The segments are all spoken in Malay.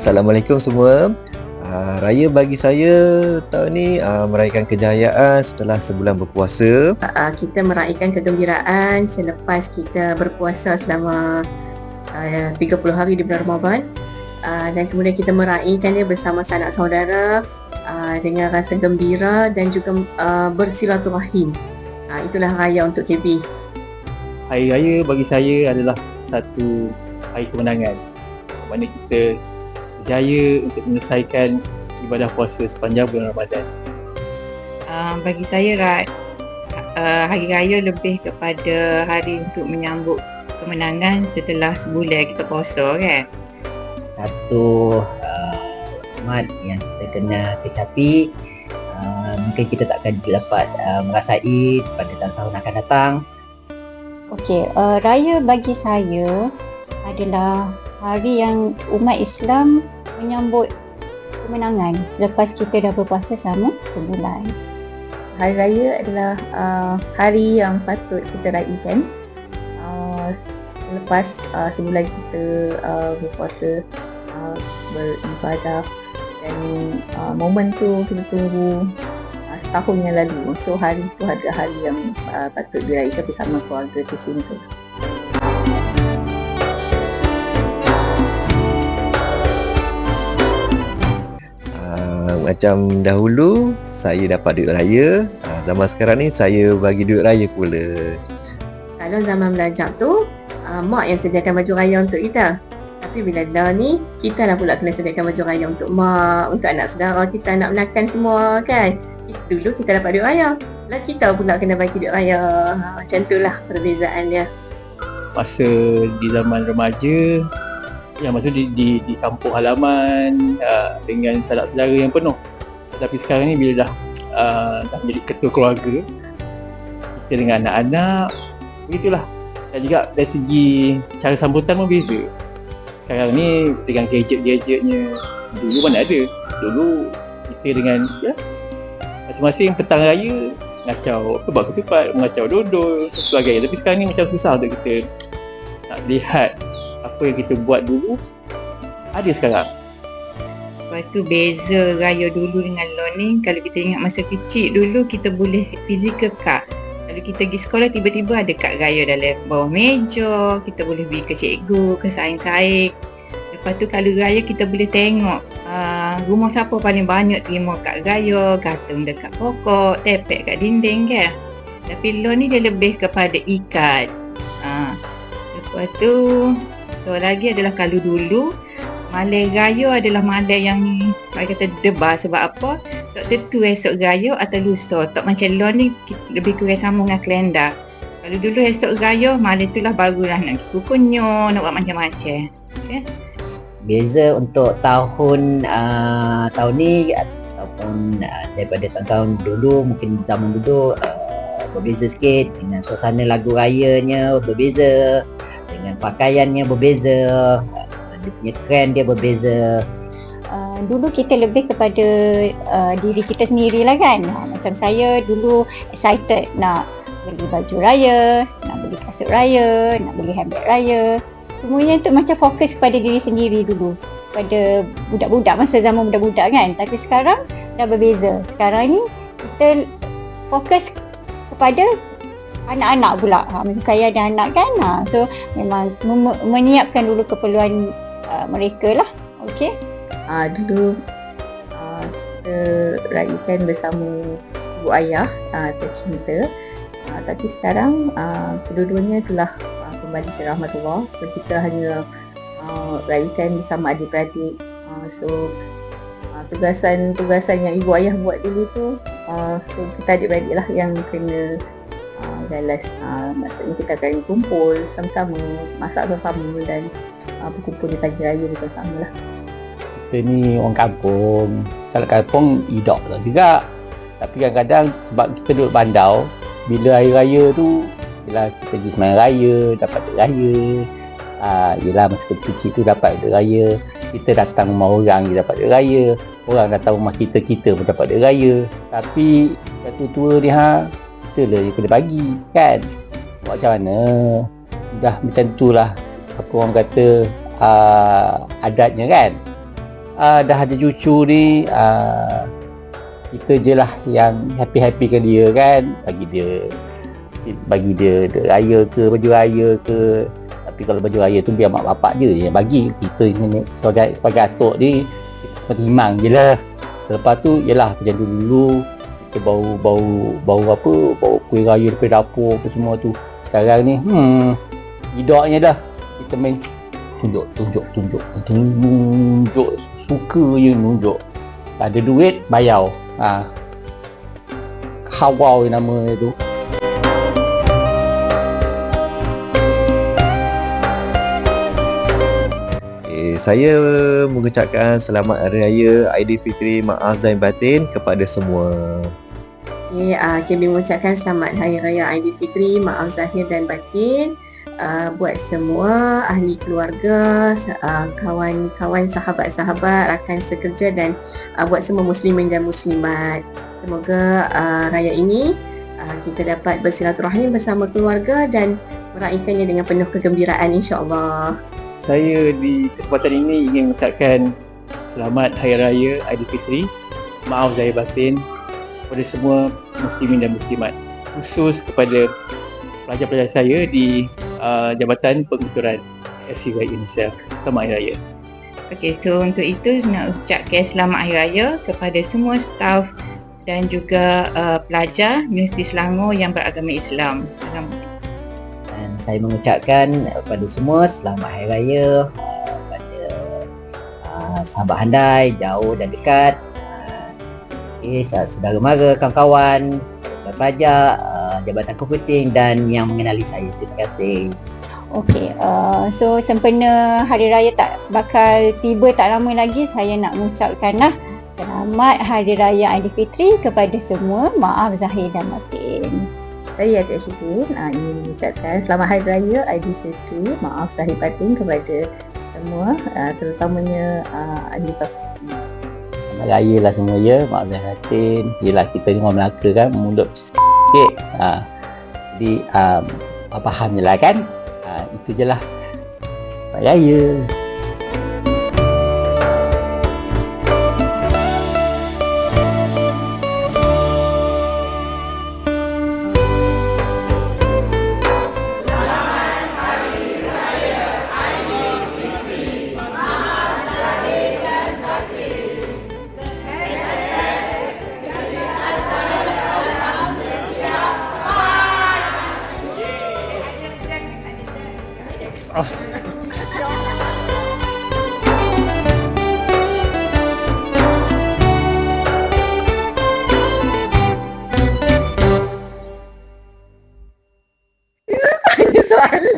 Assalamualaikum semua. Uh, raya bagi saya tahun ni uh, meraihkan kejayaan setelah sebulan berpuasa. Uh, kita meraihkan kegembiraan selepas kita berpuasa selama uh, 30 hari di bulan Ramadan. Uh, dan kemudian kita meraihkannya bersama sanak saudara uh, dengan rasa gembira dan juga uh, bersilaturahim. Uh, itulah raya untuk KB. Hari raya bagi saya adalah satu hari kemenangan. Mana kita berjaya untuk menyelesaikan ibadah puasa sepanjang bulan Ramadan. Uh, bagi saya Rat, uh, hari raya lebih kepada hari untuk menyambut kemenangan setelah sebulan kita puasa kan. Satu uh, mat yang kita kena kecapi uh, mungkin kita takkan dapat uh, merasai pada tahun-tahun akan datang. Okey, uh, raya bagi saya adalah hari yang umat Islam menyambut kemenangan selepas kita dah berpuasa selama sebulan. Hari raya adalah uh, hari yang patut kita raikan uh, selepas uh, sebulan kita uh, berpuasa uh, beribadah dan uh, momen tu kita tunggu uh, setahun yang lalu. So hari tu ada hari yang uh, patut diraihkan bersama keluarga tercinta. Uh, macam dahulu saya dapat duit raya. Uh, zaman sekarang ni saya bagi duit raya pula. Kalau zaman belajar tu, uh, mak yang sediakan baju raya untuk kita. Tapi bila dah ni, kita lah pula kena sediakan baju raya untuk mak, untuk anak saudara kita, anak menakan semua kan. Dulu kita dapat duit raya. Lah kita pula kena bagi duit raya. Ha, macam tu lah perbezaan dia. Masa di zaman remaja, yang masa di, di, di kampung halaman uh, dengan sanak saudara yang penuh. Tapi sekarang ni bila dah uh, dah menjadi ketua keluarga, kita dengan anak-anak, begitulah. Dan juga dari segi cara sambutan pun beza. Sekarang ni dengan gadget-gadgetnya, dulu mana ada. Dulu kita dengan ya, masing-masing petang raya ngacau kebab ketupat, mengacau dodol sebagainya. Tapi sekarang ni macam susah untuk kita nak lihat apa yang kita buat dulu ada sekarang. Lepas tu beza raya dulu dengan lo ni Kalau kita ingat masa kecil dulu kita boleh physical card. Kalau kita pergi sekolah tiba-tiba ada kad raya dalam bawah meja Kita boleh beri ke cikgu, ke saing-saing Lepas tu kalau raya kita boleh tengok uh, Rumah siapa paling banyak terima kad raya Gantung dekat pokok, tepek kat dinding kan Tapi lo ni dia lebih kepada ikat uh, Lepas tu So lagi adalah kalau dulu Malai raya adalah malai yang saya kata debar sebab apa? Tak tentu esok raya atau lusa. Tak macam lo ni lebih kurang sama dengan kalender. Kalau dulu esok raya, malai itulah barulah nak kukunyo, nak buat macam-macam. Okay? Beza untuk tahun uh, tahun ni ataupun uh, daripada tahun-tahun dulu mungkin zaman dulu uh, berbeza sikit dengan suasana lagu rayanya berbeza dengan pakaiannya berbeza dia punya trend dia berbeza. Uh, dulu kita lebih kepada uh, diri kita sendiri lah kan. Uh, macam saya dulu excited nak beli baju raya, nak beli kasut raya, nak beli handbag raya. Semuanya tu macam fokus kepada diri sendiri dulu. Pada budak-budak masa zaman budak-budak kan. Tapi sekarang dah berbeza. Sekarang ni kita fokus kepada anak-anak pula. Ha, saya ada anak kan. Ha, so memang mem- menyiapkan dulu keperluan uh, mereka lah. Okey. Uh, dulu uh, kita raikan bersama ibu ayah uh, tercinta. Uh, tapi sekarang uh, kedua-duanya telah uh, kembali ke rahmat Allah. So kita hanya uh, raikan bersama adik-beradik. Uh, so tugasan-tugasan yang ibu ayah buat dulu tu uh, so kita adik-beradik lah yang kena uh, galas. Uh, maksudnya kita akan kumpul sama-sama, masak sama-sama dan uh, berkumpul di pagi raya bersama-sama lah. Kita ni orang kampung. Kalau kampung hidup lah juga. Tapi kadang-kadang sebab kita duduk bandau, bila hari raya tu, bila kita pergi semayan raya, dapat raya. Ah, yelah masa kecil-kecil tu dapat raya. Kita datang rumah orang, kita dapat raya. Orang datang rumah kita, kita pun dapat raya. Tapi, satu tua ni ha, kita lah yang kena bagi, kan? Buat macam mana? Dah macam tu lah. Apa orang kata, uh, adatnya kan? uh, dah ada cucu ni uh, kita je lah yang happy-happy ke dia kan bagi dia bagi dia duit raya ke baju raya ke tapi kalau baju raya tu biar mak bapak je yang bagi kita sebagai sebagai atuk ni kita perimang je lah lepas tu yelah macam dulu kita bau bau bau apa bau kuih raya daripada dapur apa semua tu. Sekarang ni hmm idoknya dah. Kita main tunjuk tunjuk tunjuk. Tunjuk suka je tunjuk ada duit bayar. Ha. Kawau nama dia tu Saya mengucapkan selamat Hari Raya Aidilfitri Maaf Zain Batin kepada semua. Okay, uh, kami mengucapkan selamat Hari Raya Aidilfitri, maaf zahir dan batin uh, buat semua ahli keluarga, uh, kawan-kawan, sahabat-sahabat, rakan sekerja dan uh, buat semua muslimin dan muslimat. Semoga uh, raya ini uh, kita dapat bersilaturahim bersama keluarga dan meraihkannya dengan penuh kegembiraan insya-Allah. Saya di kesempatan ini ingin mengucapkan selamat Hari Raya Aidilfitri maaf zahir batin kepada semua muslimin dan muslimat khusus kepada pelajar-pelajar saya di uh, Jabatan Penguturan FCY Indonesia Selamat Hari Raya Okey, so untuk itu nak ucapkan selamat Hari Raya kepada semua staf dan juga uh, pelajar Universiti Selangor yang beragama Islam. Salam. Saya mengucapkan kepada semua selamat hari raya uh, kepada uh, sahabat handai jauh dan dekat uh, okay, saudara mara kawan-kawan pelajar uh, jabatan komputing dan yang mengenali saya terima kasih Okey, uh, so sempena Hari Raya tak bakal tiba tak lama lagi saya nak mengucapkan lah Selamat Hari Raya Aidilfitri kepada semua. Maaf Zahir dan Batin. Saya Atik Syifin uh, ingin mengucapkan Selamat Hari Raya Aidilfitri Maaf Zahir Batin kepada semua uh, terutamanya uh, ahli Fakulti Selamat Raya lah semua ya. Maaf zahir batin Yelah kita ni orang Melaka kan Mulut sikit. Ha. Jadi um, Faham je lah kan? Ha, Itu je lah. Selamat Raya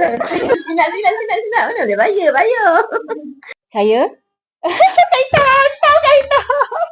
Sinat, sinat, sinat, sinat. Mana boleh bayar, bayar. Saya? kaitan, tahu kaitan.